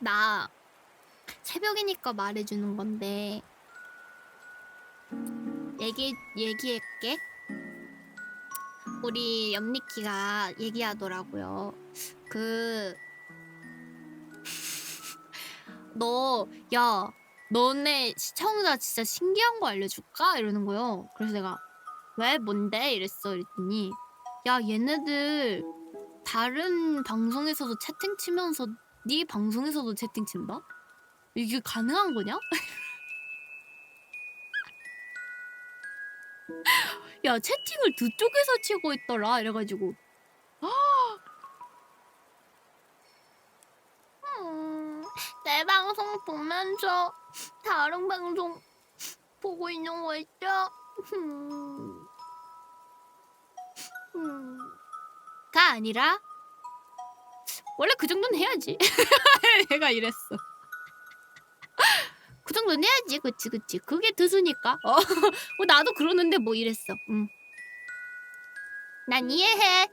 나 새벽이니까 말해주는 건데 얘기 얘기할게. 우리 염니키가 얘기하더라고요. 그 너, 야, 너네 시청자 진짜 신기한 거 알려줄까? 이러는 거요. 그래서 내가 왜 뭔데? 이랬어. 이랬더니 야 얘네들 다른 방송에서도 채팅 치면서 네 방송에서도 채팅 친다? 이게 가능한 거냐? 야 채팅을 두 쪽에서 치고 있더라 이래가지고 음, 내 방송 보면서 다른 방송 보고 있는 거 있죠? 음. 음. 가 아니라 원래 그 정도는 해야지. 내가 이랬어. 그 정도는 해야지. 그치 그치. 그게 드수니까. 어. 어, 나도 그러는데 뭐 이랬어. 응. 난 이해해.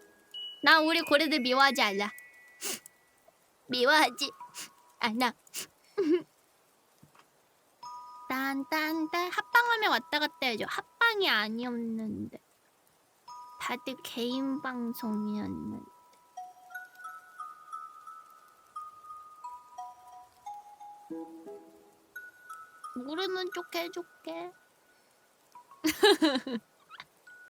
난 우리 고래들 미워하지 않아. 미워하지 않아. 딴딴딴 합방하면 왔다 갔다 해야죠. 합방이 아니었는데. 다들 개인 방송이었는데. 모르는 쪽 해줄게.